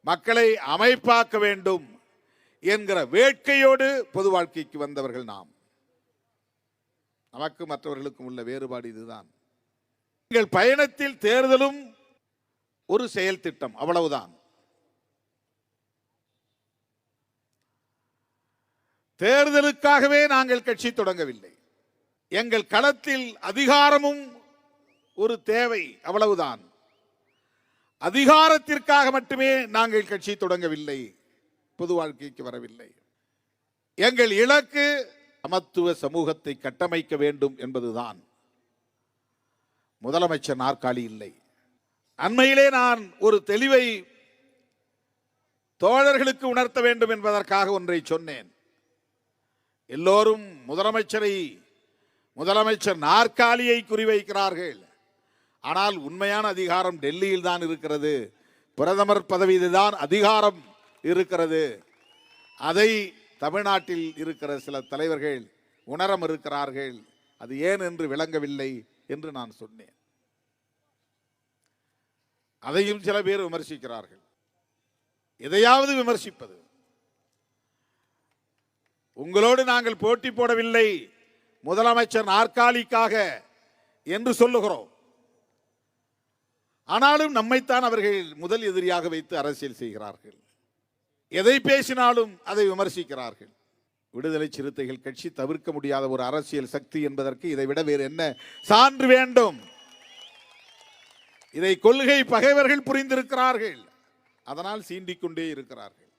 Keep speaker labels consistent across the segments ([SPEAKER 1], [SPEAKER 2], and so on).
[SPEAKER 1] மக்களை அமைப்பாக்க வேண்டும் என்கிற வேட்கையோடு பொது வாழ்க்கைக்கு வந்தவர்கள் நாம். நமக்கு மற்றவர்களுக்கும் உள்ள வேறுபாடு இதுதான். எங்கள் பயணத்தில் தேர்தலும் ஒரு செயல் திட்டம் அவ்வளவுதான். தேர்தலுக்காகவே நாங்கள் கட்சி தொடங்கவில்லை. எங்கள் களத்தில் அதிகாரமும் ஒரு தேவை அவ்வளவுதான். அதிகாரத்திற்காக மட்டுமே நாங்கள் கட்சி தொடங்கவில்லை. பொது வாழ்க்கைக்கு வரவில்லை. எங்கள் இலக்கு சமத்துவ சமூகத்தை கட்டமைக்க வேண்டும் என்பதுதான். முதலமைச்சர் நாற்காலி இல்லை. அண்மையிலே நான் ஒரு தெளிவை தோழர்களுக்கு உணர்த்த வேண்டும் என்பதற்காக ஒன்றை சொன்னேன். எல்லோரும் முதலமைச்சரை முதலமைச்சர் நாற்காலியை குறிவைக்கிறார்கள். ஆனால் உண்மையான அதிகாரம் டெல்லியில் தான் இருக்கிறது. பிரதமர் பதவியில் தான் அதிகாரம் இருக்கிறது. அதை தமிழ்நாட்டில் இருக்கிற சில தலைவர்கள் உணர மறுக்கிறார்கள். அது ஏன் என்று விளங்கவில்லை என்று நான் சொன்னேன். அதையும் சில பேர் விமர்சிக்கிறார்கள். எதையாவது விமர்சிப்பது. உங்களோடு நாங்கள் போட்டி போடவில்லை. முதலமைச்சர் நாற்காலிக்காக என்று சொல்லுகிறோம். ஆனாலும் நம்மைத்தான் அவர்கள் முதல் எதிரியாக வைத்து அரசியல் செய்கிறார்கள். எதை பேசினாலும் அதை விமர்சிக்கிறார்கள். விடுதலை சிறுத்தைகள் கட்சி தவிர்க்க முடியாத ஒரு அரசியல் சக்தி என்பதற்கு இதை விட வேறு என்ன? சான்று வேண்டும். இதை கொள்கை பகைவர்கள் புரிந்திருக்கிறார்கள். அதனால் சீண்டிக்கொண்டே இருக்கிறார்கள்.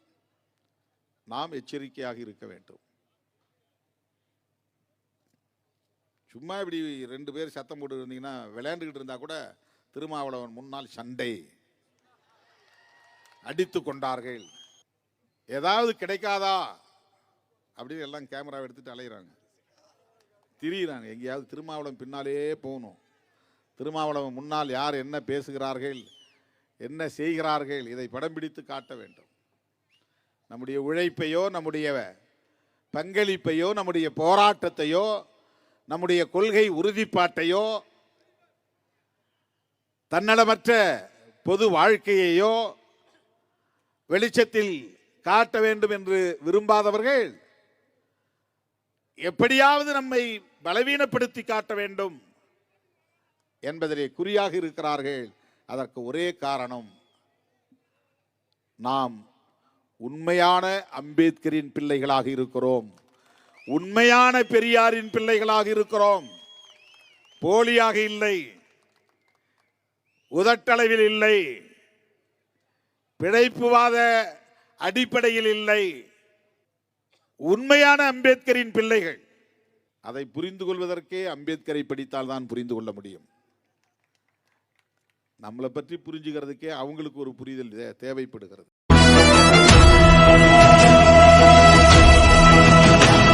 [SPEAKER 1] நாம் எச்சரிக்கையாக இருக்க வேண்டும். சும்மா இப்படி ரெண்டு பேர் சத்தம் போட்டு இருந்தீங்கன்னா விளையாண்டுக்கிட்டு இருந்தா கூட திருமாவளவன் முன்னால் சண்டை அடித்து கொண்டார்கள். ஏதாவது கிடைக்காதா? அப்படின்னு எல்லாம் கேமராவை எடுத்துட்டு அலையிறாங்க. திரியிறாங்க. எங்கேயாவது திருமாவளவன் பின்னாலே போகணும். திருமாவளவன் முன்னால் யார் என்ன பேசுகிறார்கள்? என்ன செய்கிறார்கள்? இதை படம் பிடித்து காட்ட வேண்டும். நம்முடைய உழைப்பையோ நம்முடைய பங்களிப்பையோ நம்முடைய போராட்டத்தையோ நம்முடைய கொள்கை உறுதிப்பாட்டையோ தன்னலமற்ற பொது வாழ்க்கையையோ வெளிச்சத்தில் காட்ட வேண்டும் என்று விரும்பாதவர்கள் எப்படியாவது நம்மை பலவீனப்படுத்தி காட்ட வேண்டும் என்பதிலே குறியாக இருக்கிறார்கள். அதற்கு ஒரே காரணம் நாம் உண்மையான அம்பேத்கரின் பிள்ளைகளாக இருக்கிறோம். உண்மையான பெரியாரின் பிள்ளைகளாக இருக்கிறோம். போலியாக இல்லை. உதட்டளவில் இல்லை. பிழைப்புவாத அடிப்படையில் இல்லை. உண்மையான அம்பேத்கரின் பிள்ளைகள். அதை புரிந்து கொள்வதற்கே அம்பேத்கரை படித்தால் தான் புரிந்து கொள்ள முடியும். நம்மளை பற்றி புரிஞ்சுக்கிறதுக்கே அவங்களுக்கு ஒரு புரிதல் தே- தேவைப்படுகிறது.